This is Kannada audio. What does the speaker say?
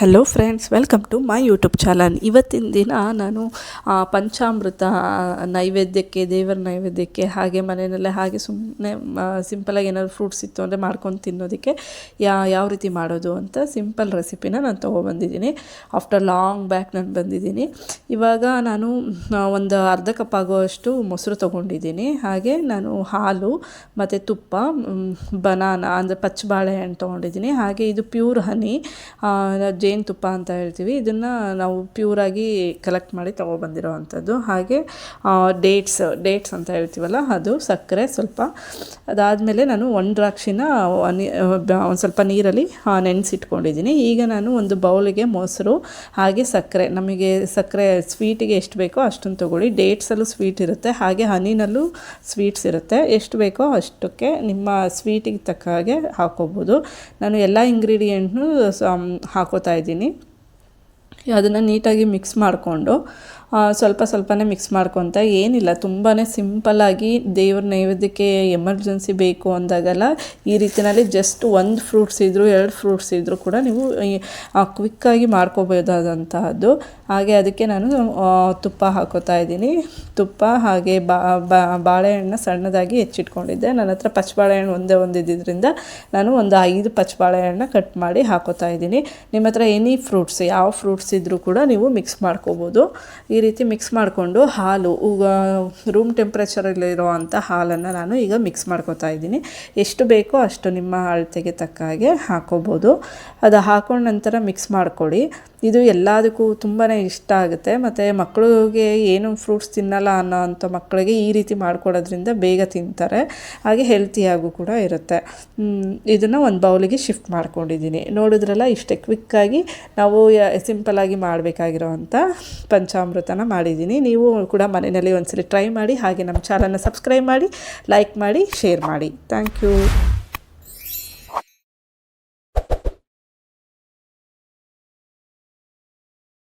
Hello friends welcome to my YouTube channel ಇವತ್ತಿನ ದಿನ ನಾನು ಪಂಚಾಮೃತ ನೈವೇದ್ಯಕ್ಕೆ, ದೇವರ ನೈವೇದ್ಯಕ್ಕೆ, ಹಾಗೆ ಮನೆಯಲ್ಲೇ ಹಾಗೆ ಸುಮ್ಮನೆ ಸಿಂಪಲಾಗಿ ಏನಾದ್ರು ಫ್ರೂಟ್ಸ್ ಇತ್ತು ಅಂದರೆ ಮಾಡ್ಕೊಂಡು ತಿನ್ನೋದಕ್ಕೆ ಯಾ, ಯಾವ ರೀತಿ ಮಾಡೋದು ಅಂತ ಸಿಂಪಲ್ ರೆಸಿಪಿನ ನಾನು ತೊಗೊಬಂದಿದ್ದೀನಿ ಆಫ್ಟರ್ ಲಾಂಗ್ ಬ್ಯಾಕ್ ನಾನು ಬಂದಿದ್ದೀನಿ. ಇವಾಗ ನಾನು ಒಂದು ಅರ್ಧ ಕಪ್ ಆಗುವಷ್ಟು ಮೊಸರು ತೊಗೊಂಡಿದ್ದೀನಿ. ಹಾಗೆ ನಾನು ಹಾಲು ಮತ್ತು ತುಪ್ಪ ಬನಾನ ಅಂದರೆ ಪಚ್ಚ ಬಾಳೆಹಣ್ಣು ತೊಗೊಂಡಿದ್ದೀನಿ. ಹಾಗೆ ಇದು ಪ್ಯೂರ್ ಹನಿ ಜೇನುತುಪ್ಪ ಅಂತ ಹೇಳ್ತೀವಿ. ಇದನ್ನು ನಾವು ಪ್ಯೂರಾಗಿ ಕಲೆಕ್ಟ್ ಮಾಡಿ ತೊಗೊಬಂದಿರೋ ಅಂಥದ್ದು ಹಾಗೆ ಡೇಟ್ಸ್ ಡೇಟ್ಸ್ ಅಂತ ಹೇಳ್ತೀವಲ್ಲ, ಅದು ಸಕ್ಕರೆ ಸ್ವಲ್ಪ, ಅದಾದಮೇಲೆ ನಾನು ಒಣ ದ್ರಾಕ್ಷಿನ, ಒಂದು ಸ್ವಲ್ಪ ನೀರಲ್ಲಿ ನೆನೆಸಿಟ್ಕೊಂಡಿದ್ದೀನಿ ಈಗ ನಾನು ಒಂದು ಬೌಲಿಗೆ ಮೊಸರು, ಹಾಗೆ ಸಕ್ಕರೆ, ನಮಗೆ ಸಕ್ಕರೆ ಸ್ವೀಟಿಗೆ ಎಷ್ಟು ಬೇಕೋ ಅಷ್ಟನ್ನು ತೊಗೊಳ್ಳಿ. ಡೇಟ್ಸಲ್ಲೂ ಸ್ವೀಟ್ ಇರುತ್ತೆ, ಹಾಗೆ ಹನಿನಲ್ಲೂ ಸ್ವೀಟ್ಸ್ ಇರುತ್ತೆ. ಎಷ್ಟು ಬೇಕೋ ಅಷ್ಟಕ್ಕೆ ನಿಮ್ಮ ಸ್ವೀಟಿಗೆ ತಕ್ಕ ಹಾಗೆ ಹಾಕೋಬೋದು. ನಾನು ಎಲ್ಲ ಇಂಗ್ರೀಡಿಯೆಂಟ್ನು ಹಾಕೋತಾ ಇದ್ದೀನಿ. ಅದನ್ನು ನೀಟಾಗಿ ಮಿಕ್ಸ್ ಮಾಡಿಕೊಂಡು ಸ್ವಲ್ಪ ಸ್ವಲ್ಪನೇ ಮಿಕ್ಸ್ ಮಾಡ್ಕೊತ ಏನಿಲ್ಲ ತುಂಬಾ ಸಿಂಪಲ್ಲಾಗಿ ದೇವ್ರ ನೈವೇದ್ಯಕ್ಕೆ ಎಮರ್ಜೆನ್ಸಿ ಬೇಕು ಅಂದಾಗೆಲ್ಲ, ಈ ರೀತಿಯಲ್ಲಿ ಜಸ್ಟ್ ಒಂದು ಫ್ರೂಟ್ಸ್ ಇದ್ದರೂ ಎರಡು ಫ್ರೂಟ್ಸ್ ಇದ್ದರೂ ಕೂಡ ನೀವು ಕ್ವಿಕ್ಕಾಗಿ ಮಾಡ್ಕೋಬೋದಾದಂತಹದ್ದು. ಹಾಗೆ ಅದಕ್ಕೆ ನಾನು ತುಪ್ಪ ಹಾಕೋತಾ ಇದ್ದೀನಿ. ತುಪ್ಪ ಹಾಗೆ ಬಾಳೆಹಣ್ಣು ಸಣ್ಣದಾಗಿ ಹೆಚ್ಚಿಟ್ಕೊಂಡಿದ್ದೆ. ನನ್ನ ಹತ್ರ ಪಚ್ಚಬಾಳೆಹಣ್ಣು ಒಂದೇ ಒಂದು ಇದ್ದಿದ್ದರಿಂದ ನಾನು ಒಂದು ಐದು ಪಚ್ಚಬಾಳೆಹಣ್ಣು ಕಟ್ ಮಾಡಿ ಹಾಕೋತಾ ಇದ್ದೀನಿ. ನಿಮ್ಮ ಹತ್ರ ಎನಿ ಫ್ರೂಟ್ಸ್ ಯಾವ ಫ್ರೂಟ್ಸ್ ಇದ್ದರೂ ಕೂಡ ನೀವು ಮಿಕ್ಸ್ ಮಾಡ್ಕೋಬೋದು. ಈ ರೀತಿ ಮಿಕ್ಸ್ ಮಾಡಿಕೊಂಡು ಹಾಲು ರೂಮ್ ಟೆಂಪ್ರೇಚರಲ್ಲಿರೋ ಅಂಥ ಹಾಲನ್ನು ನಾನು ಈಗ ಮಿಕ್ಸ್ ಮಾಡ್ಕೋತಾ ಇದ್ದೀನಿ. ಎಷ್ಟು ಬೇಕೋ ಅಷ್ಟು ನಿಮ್ಮ ಅಳತೆಗೆ ತಕ್ಕ ಹಾಗೆ ಹಾಕೋಬೋದು. ಅದು ಹಾಕೊಂಡ ನಂತರ ಮಿಕ್ಸ್ ಮಾಡ್ಕೊಳ್ಳಿ ಇದು ಎಲ್ಲದಕ್ಕೂ ತುಂಬಾ ಇಷ್ಟ ಆಗುತ್ತೆ. ಮತ್ತು ಮಕ್ಕಳಿಗೆ ಏನು ಫ್ರೂಟ್ಸ್ ತಿನ್ನಲ್ಲ ಅನ್ನೋ ಅಂಥ ಮಕ್ಕಳಿಗೆ ಈ ರೀತಿ ಮಾಡ್ಕೊಡೋದ್ರಿಂದ ಬೇಗ ತಿಂತಾರೆ. ಹಾಗೆ ಹೆಲ್ತಿಯಾಗೂ ಕೂಡ ಇರುತ್ತೆ. ಇದನ್ನು ಒಂದು ಬೌಲಿಗೆ ಶಿಫ್ಟ್ ಮಾಡ್ಕೊಂಡಿದ್ದೀನಿ. ನೋಡಿದ್ರಲ್ಲ, ಇಷ್ಟೇ ಕ್ವಿಕ್ಕಾಗಿ ನಾವು ಸಿಂಪಲಾಗಿ ಮಾಡಬೇಕಾಗಿರೋವಂಥ ಪಂಚಾಮೃತನ ಮಾಡಿದ್ದೀನಿ. ನೀವು ಕೂಡ ಮನೆಯಲ್ಲಿ ಒಂದ್ಸಲಿ ಟ್ರೈ ಮಾಡಿ, ಹಾಗೆ ನಮ್ಮ ಚಾನಲ್ನ ಸಬ್ಸ್ಕ್ರೈಬ್ ಮಾಡಿ ಲೈಕ್ ಮಾಡಿ ಶೇರ್ ಮಾಡಿ. Thank you